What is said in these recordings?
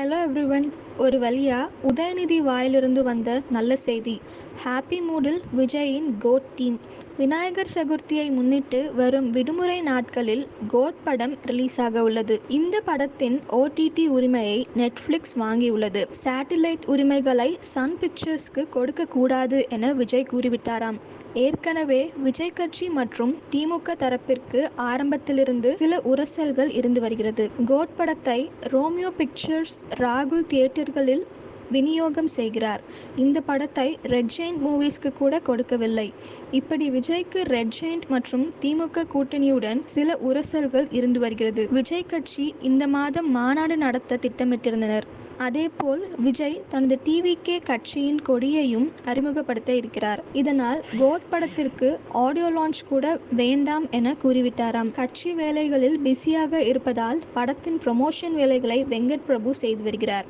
Hello everyone ஒரு வழியா உதயநிதி வாயிலிருந்து வந்த நல்ல செய்தி. ஹாப்பி மூடில் விஜயின் கோட் டீம். விநாயகர் சதுர்த்தியை முன்னிட்டு வரும் விடுமுறை நாட்களில் கோட் படம் ரிலீஸ் ஆக உள்ளது. இந்த படத்தின் ஓடிடி உரிமையை நெட்ஃப்ளிக்ஸ் வாங்கியுள்ளது. சேட்டிலைட் உரிமைகளை சன் பிக்சர்ஸ்க்கு கொடுக்க கூடாது என விஜய் கூறிவிட்டாராம். ஏற்கனவே விஜய் கட்சி மற்றும் திமுக தரப்பிற்கு ஆரம்பத்திலிருந்து சில உரசல்கள் இருந்து வருகிறது. கோட் படத்தை ரோமியோ பிக்சர்ஸ் ராகுல் தியேட்டர்களில் விநியோகம் செய்கிறார். இந்த படத்தை ரெட் ஜெயின்ட் மூவிஸ்க்கு கூட கொடுக்கவில்லை. இப்படி விஜய்க்கு ரெட் ஜெயின்ட் மற்றும் திமுக கூட்டணியுடன் சில உரசல்கள் இருந்து வருகிறது. விஜய் கட்சி இந்த மாதம் மாநாடு நடத்த திட்டமிட்டிருந்தனர். அதேபோல் விஜய் தனது டிவிகே கட்சியின் கொடியையும் அறிமுகப்படுத்த இருக்கிறார். இதனால் கோட் படத்திற்கு ஆடியோ லான்ச் கூட வேண்டாம் என கூறிவிட்டாராம். கட்சி வேலைகளில் பிஸியாக இருப்பதால் படத்தின் ப்ரொமோஷன் வேலைகளை வெங்கட் பிரபு செய்து வருகிறார்.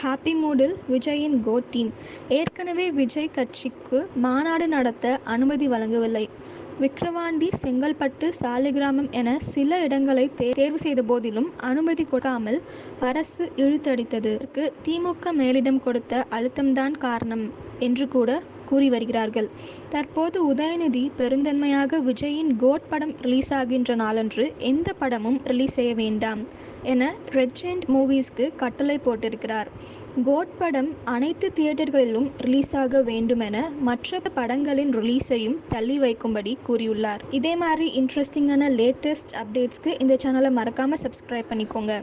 ஹாப்பி மூடில் விஜயின் கோ டீம். ஏற்கனவே விஜய் கட்சிக்கு மாநாடு நடத்த அனுமதி வழங்கவில்லை. விக்கிரவாண்டி செங்கல்பட்டு சாலிகிராமம் என சில இடங்களை தேர்வு செய்த போதிலும் அனுமதி கொடுக்காமல் அரசு இழுத்தடித்தது. திமுக மேலிடம் கொடுத்த அழுத்தம்தான் காரணம் என்று கூட கூறி வருகிறார்கள். தற்போது உதயநிதி பெருந்தன்மையாக விஜயின் கோட் படம் ரிலீஸ் ஆகின்ற நாளன்று எந்த படமும் ரிலீஸ் செய்ய வேண்டாம் என ரெட் ஜெயிண்ட் மூவிஸ்க்கு கட்டளை போட்டிருக்கிறார். கோட் படம் அனைத்து தியேட்டர்களிலும் ரிலீஸ் ஆக வேண்டும் என மற்ற படங்களின் ரிலீஸையும் தள்ளி வைக்கும்படி கூறியுள்ளார். இதே மாதிரி இன்ட்ரெஸ்டிங்கான லேட்டஸ்ட் அப்டேட்ஸ்க்கு இந்த சேனலை மறக்காமல் சப்ஸ்கிரைப் பண்ணிக்கோங்க.